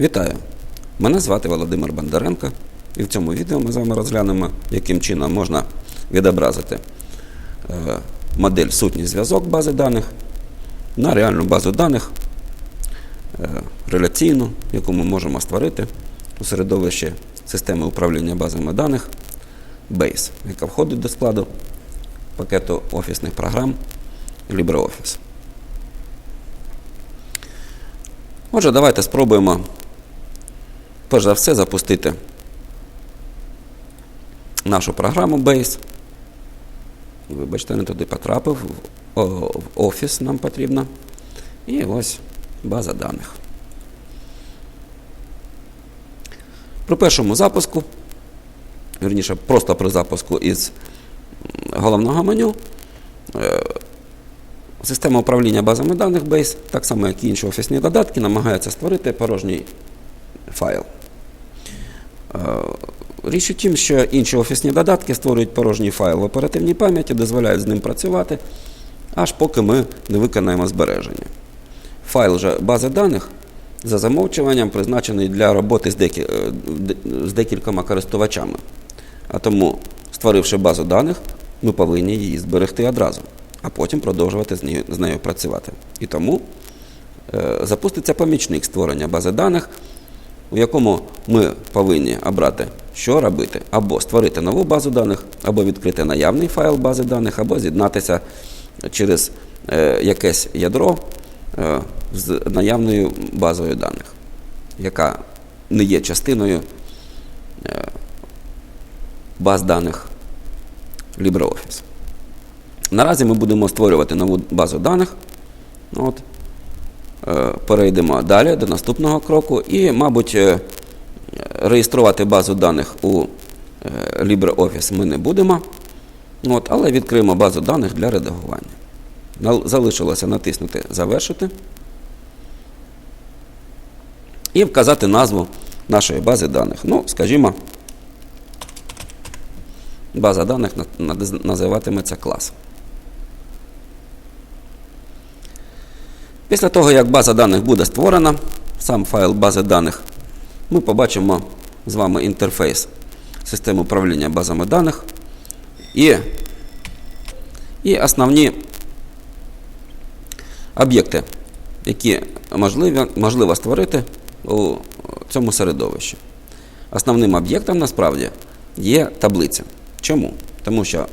Вітаю! Мене звати Володимир Бондаренко, і в цьому відео ми з вами розглянемо, яким чином можна відобразити е, модель сутність зв'язок бази даних на реальну базу даних е, реляційну, яку ми можемо створити у середовищі системи управління базами даних Base, яка входить до складу пакету офісних програм LibreOffice. Отже, давайте спробуємо перш за все запустити нашу програму Base. Вибачте, не туди потрапив. О, в офіс нам потрібно. І ось база даних. При першому запуску, вірніше, просто при запуску із головного меню, е, Система управління базами даних Base, так само як і інші офісні додатки, намагається створити порожній файл. Е, Річ у тім, що інші офісні додатки створюють порожній файл в оперативній пам'яті, дозволяють з ним працювати, аж поки ми не виконаємо збереження. Файл же бази даних за замовчуванням призначений для роботи з, декі... е, з декількома користувачами. А тому, створивши базу даних, ми повинні її зберегти одразу, а потім продовжувати з нею, з нею працювати. І тому е, запуститься помічник створення бази даних, у якому ми повинні обрати, що робити, або створити нову базу даних, або відкрити наявний файл бази даних, або з'єднатися через е, якесь ядро е, з наявною базою даних, яка не є частиною е, баз даних LibreOffice. Наразі ми будемо створювати нову базу даних. От. Е, Перейдемо далі до наступного кроку і, мабуть, е, реєструвати базу даних у е, LibreOffice ми не будемо. От, але відкриємо базу даних для редагування. Залишилося натиснути Завершити і вказати назву нашої бази даних. Ну, скажімо, база даних називатиметься клас. Після того, як база даних буде створена, сам файл бази даних, ми побачимо з вами інтерфейс системи управління базами даних і, і основні об'єкти, які можливо, можливо створити у цьому середовищі. Основним об'єктом насправді є таблиця. Чому? Тому що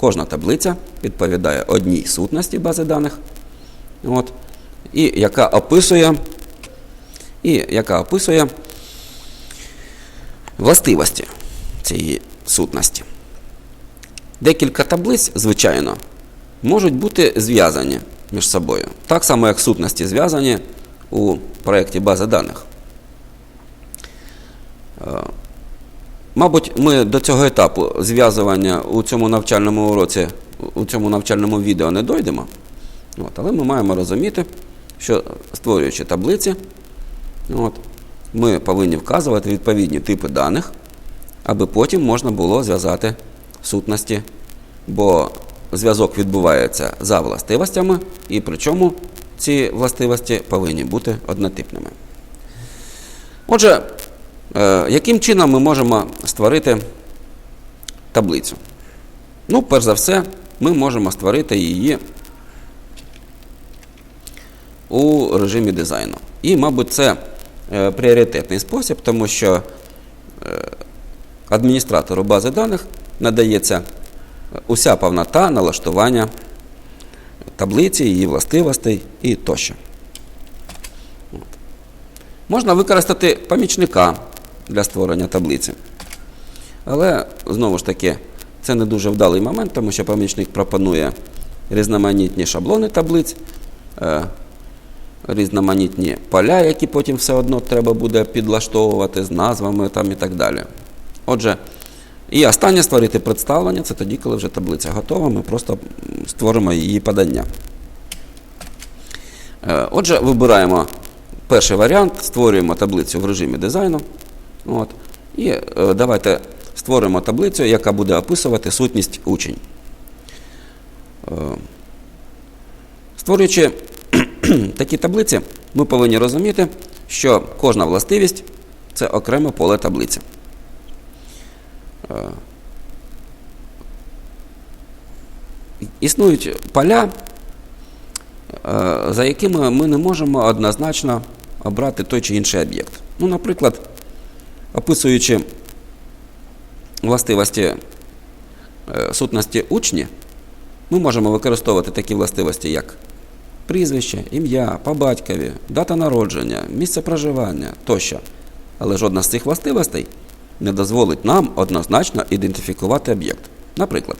кожна таблиця відповідає одній сутності бази даних, от, і яка описує, і яка описує властивості цієї сутності. Декілька таблиць, звичайно, можуть бути зв'язані між собою. Так само, як сутності зв'язані у проєкті бази даних. Е, Мабуть, ми до цього етапу зв'язування у цьому навчальному уроці, у цьому навчальному відео не дойдемо. Але ми маємо розуміти, що створюючи таблиці, от, ми повинні вказувати відповідні типи даних, аби потім можна було зв'язати сутності, бо зв'язок відбувається за властивостями, і причому ці властивості повинні бути однотипними. Отже, е, яким чином ми можемо створити таблицю? Ну, перш за все, ми можемо створити її у режимі дизайну. І, мабуть, це е, пріоритетний спосіб, тому що е, адміністратору бази даних надається уся повнота налаштування таблиці, її властивостей і тощо. Можна використати помічника для створення таблиці. Але, знову ж таки, це не дуже вдалий момент, тому що помічник пропонує різноманітні шаблони таблиць, е, різноманітні поля, які потім все одно треба буде підлаштовувати з назвами там і так далі. Отже, і останнє створити представлення це тоді, коли вже таблиця готова, ми просто створимо її подання. Е, Отже, вибираємо перший варіант, створюємо таблицю в режимі дизайну. От, і е, давайте створимо таблицю, яка буде описувати сутність учень. Е, Створюючи такі таблиці, ми повинні розуміти, що кожна властивість це окреме поле таблиці. Е, Існують поля, е, за якими ми не можемо однозначно обрати той чи інший об'єкт. Ну, наприклад, описуючи властивості е, сутності учні, ми можемо використовувати такі властивості, як прізвище, ім'я, по батькові, дата народження, місце проживання тощо. Але жодна з цих властивостей не дозволить нам однозначно ідентифікувати об'єкт. Наприклад,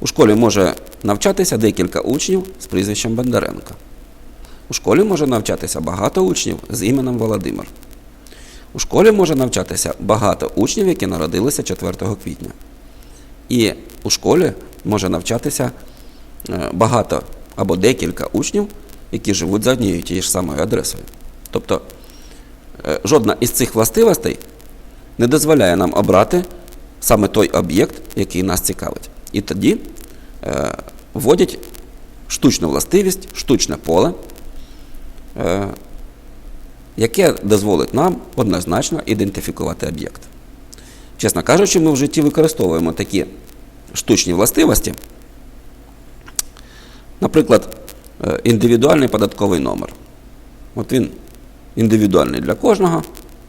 у школі може навчатися декілька учнів з прізвищем Бондаренка. У школі може навчатися багато учнів з іменем Володимир. У школі може навчатися багато учнів, які народилися 4 квітня. І у школі може навчатися е, багато або декілька учнів, які живуть за однією тією ж самою адресою. Тобто е, жодна із цих властивостей не дозволяє нам обрати саме той об'єкт, який нас цікавить. І тоді е, вводять штучну властивість, штучне поле, е, яке дозволить нам однозначно ідентифікувати об'єкт. Чесно кажучи, ми в житті використовуємо такі штучні властивості. Наприклад, е, індивідуальний податковий номер. От він індивідуальний для кожного.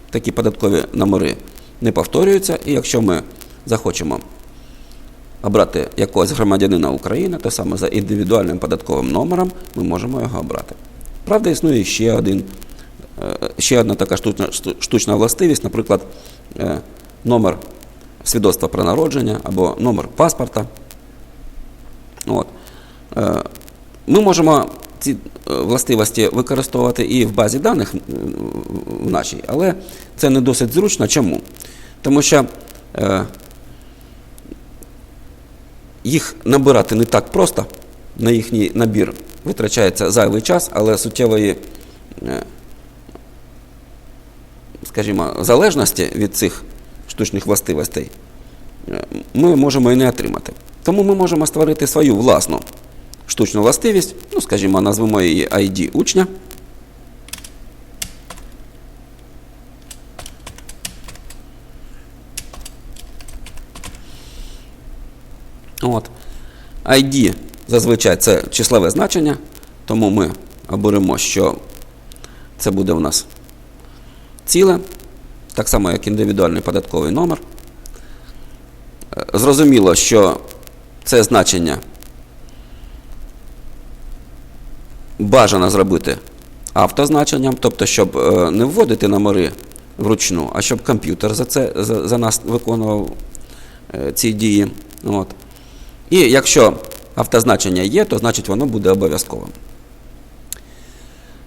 Такі податкові номери не повторюються, і якщо ми захочемо обрати якогось громадянина України, то саме за індивідуальним податковим номером ми можемо його обрати. Правда, існує ще один, е, ще одна така штучна, штучна властивість, наприклад, е, номер свідоцтва про народження або номер паспорта. От. Ми можемо ці е, властивості використовувати і в базі даних в нашій, але це не досить зручно. Чому? Тому що е, їх набирати не так просто, на їхній набір витрачається зайвий час, але суттєвої, е, скажімо, залежності від цих штучних властивостей ми можемо і не отримати. Тому ми можемо створити свою власну штучну властивість, ну, скажімо, назвемо її ID учня. От. ID зазвичай це числове значення, тому ми оберемо, що це буде у нас ціле, так само як індивідуальний податковий номер. Е, Зрозуміло, що це значення бажано зробити автозначенням, тобто, щоб е, не вводити номери вручну, а щоб комп'ютер за це за, за нас виконував е, ці дії. От. І якщо автозначення є, то значить воно буде обов'язковим.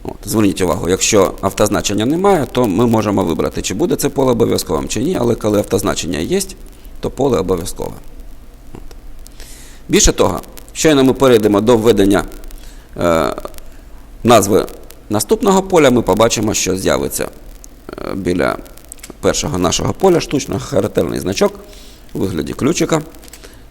От, зверніть увагу, якщо автозначення немає, то ми можемо вибрати, чи буде це поле обов'язковим, чи ні, але коли автозначення є, то поле обов'язкове. Більше того, щойно ми перейдемо до введення е, назви наступного поля, ми побачимо, що з'явиться е, біля першого нашого поля штучно характерний значок у вигляді ключика.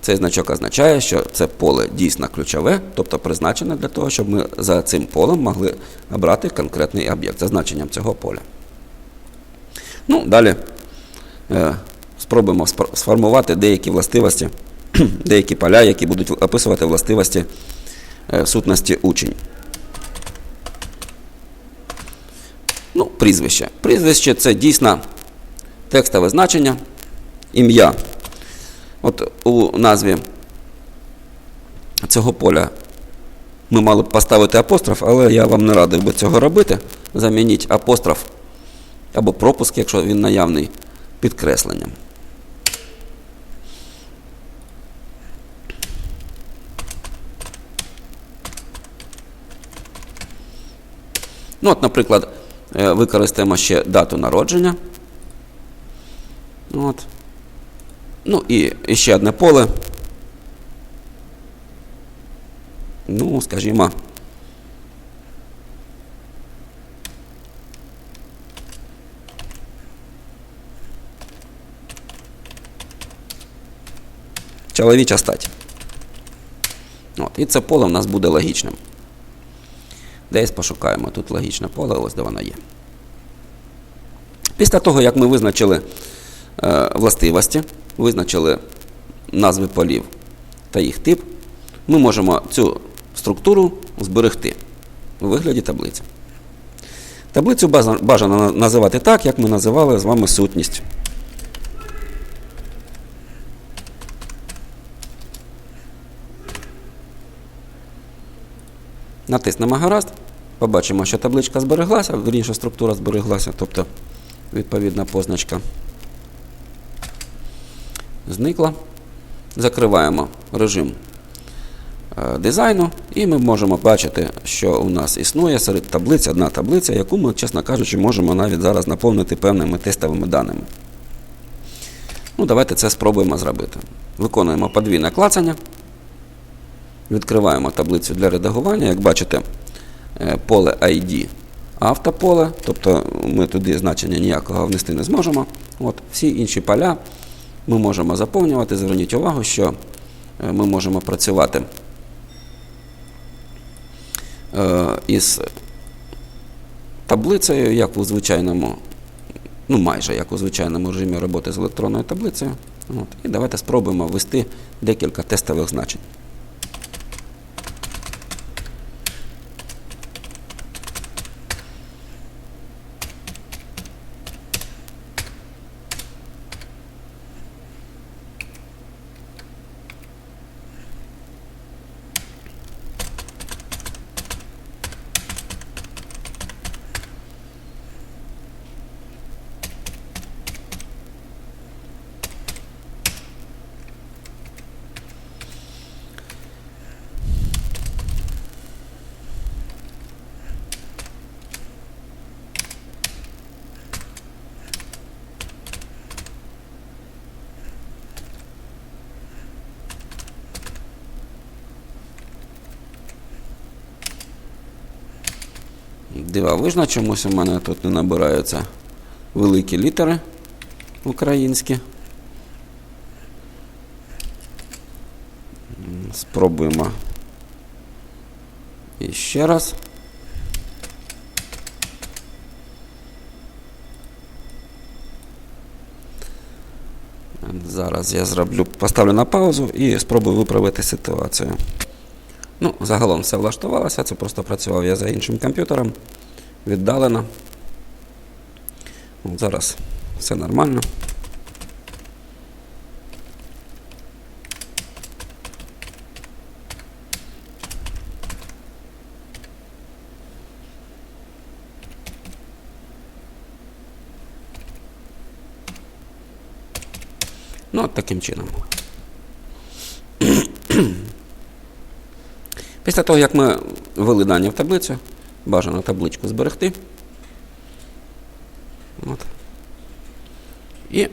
Цей значок означає, що це поле дійсно ключове, тобто призначене для того, щоб ми за цим полем могли обрати конкретний об'єкт за значенням цього поля. Ну, далі е, спробуємо сформувати деякі властивості, деякі поля, які будуть описувати властивості е, сутності учень. Ну, прізвище. Прізвище це дійсно текстове значення, ім'я. От у назві цього поля ми мали б поставити апостроф, але я вам не радив би цього робити. Замініть апостроф або пропуск, якщо він наявний, підкресленням. Ну, от, наприклад, використаємо ще дату народження. От. Ну і ще одне поле. Ну, скажімо. Чоловіча стать. От, і це поле в нас буде логічним. Десь пошукаємо тут логічне поле, ось де воно є. Після того, як ми визначили е, властивості, визначили назви полів та їх тип, ми можемо цю структуру зберегти у вигляді таблиці. Таблицю бажано називати так, як ми називали з вами сутність. Натиснемо гаразд, побачимо, що табличка збереглася, вірніше структура збереглася, тобто відповідна позначка зникла. Закриваємо режим е, дизайну, і ми можемо бачити, що у нас існує серед таблиць одна таблиця, яку ми, чесно кажучи, можемо навіть зараз наповнити певними тестовими даними. Ну, давайте це спробуємо зробити. Виконуємо подвійне клацання. Відкриваємо таблицю для редагування. Як бачите, е, поле ID автополе, тобто ми туди значення ніякого внести не зможемо. От, всі інші поля ми можемо заповнювати. Зверніть увагу, що е, ми можемо працювати е, із таблицею, як у звичайному, ну майже як у звичайному режимі роботи з електронною таблицею. От, і давайте спробуємо ввести декілька тестових значень. Дивовижно, чомусь у мене тут не набираються великі літери українські. Спробуємо і ще раз. Зараз я зроблю, поставлю на паузу і спробую виправити ситуацію. Ну, загалом все влаштувалося, це просто працював я за іншим комп'ютером, віддалено. От зараз все нормально. Ну, от таким чином. Після того, як ми ввели дані в таблицю, бажано табличку зберегти. От. І, е,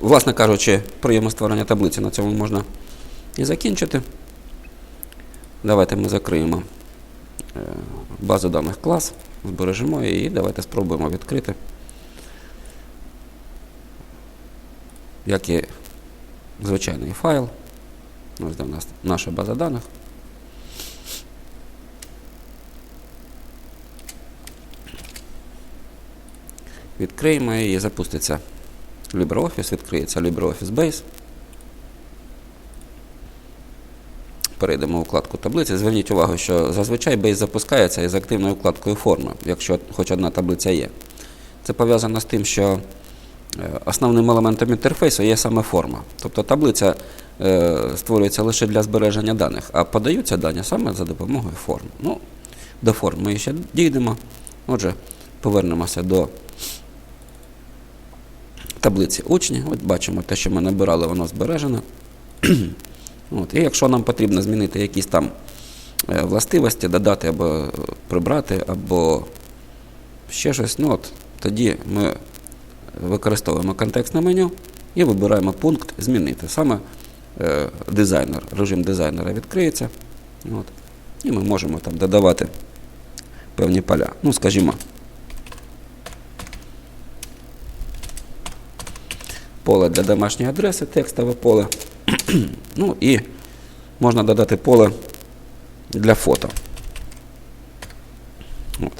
власне кажучи, прийому створення таблиці на цьому можна і закінчити. Давайте ми закриємо е, базу даних клас, збережемо її і давайте спробуємо відкрити. Як і звичайний файл. Ось де нас наша база даних. Відкриємо її, запуститься LibreOffice, відкриється LibreOffice Base. Перейдемо у вкладку таблиці. Зверніть увагу, що зазвичай Base запускається із активною вкладкою форми, якщо хоч одна таблиця є. Це пов'язано з тим, що е, основним елементом інтерфейсу є саме форма. Тобто таблиця е, створюється лише для збереження даних, а подаються дані саме за допомогою форм. Ну, до форм ми ще дійдемо. Отже, повернемося до таблиці учні. От бачимо те, що ми набирали, воно збережено. От. І якщо нам потрібно змінити якісь там е, властивості, додати або прибрати, або ще щось, ну от, тоді ми використовуємо контекстне меню і вибираємо пункт Змінити. Саме е, дизайнер, режим дизайнера відкриється. От. І ми можемо там додавати певні поля. Ну, скажімо, поле для домашньої адреси, текстове поле. ну і можна додати поле для фото. От.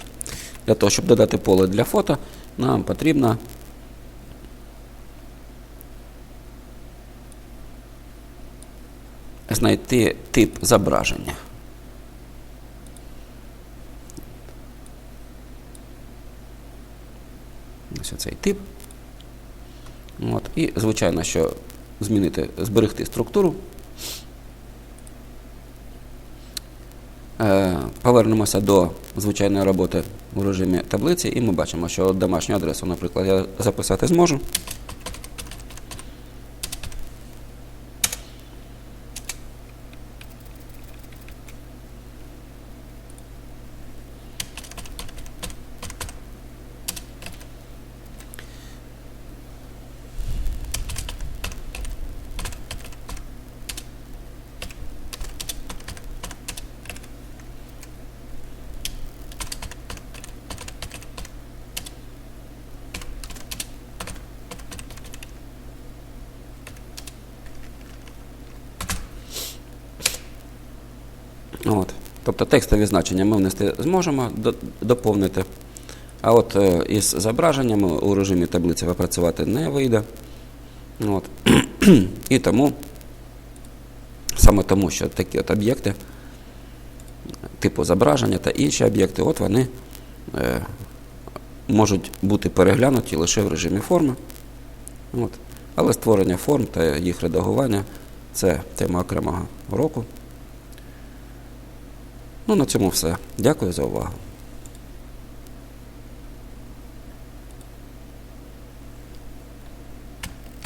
Для того, щоб додати поле для фото, нам потрібно знайти тип зображення. Ось цей тип. От. І, звичайно, що змінити, зберегти структуру. Е, Повернемося до звичайної роботи в режимі таблиці, і ми бачимо, що домашню адресу, наприклад, я записати зможу. От. Тобто текстові значення ми внести зможемо доповнити. А от е, із зображеннями у режимі таблиці попрацювати не вийде. От. І тому, саме тому, що такі от об'єкти, типу зображення та інші об'єкти, от вони е, можуть бути переглянуті лише в режимі форми. От. Але створення форм та їх редагування це тема окремого уроку. Ну, на цьому все. Дякую за увагу.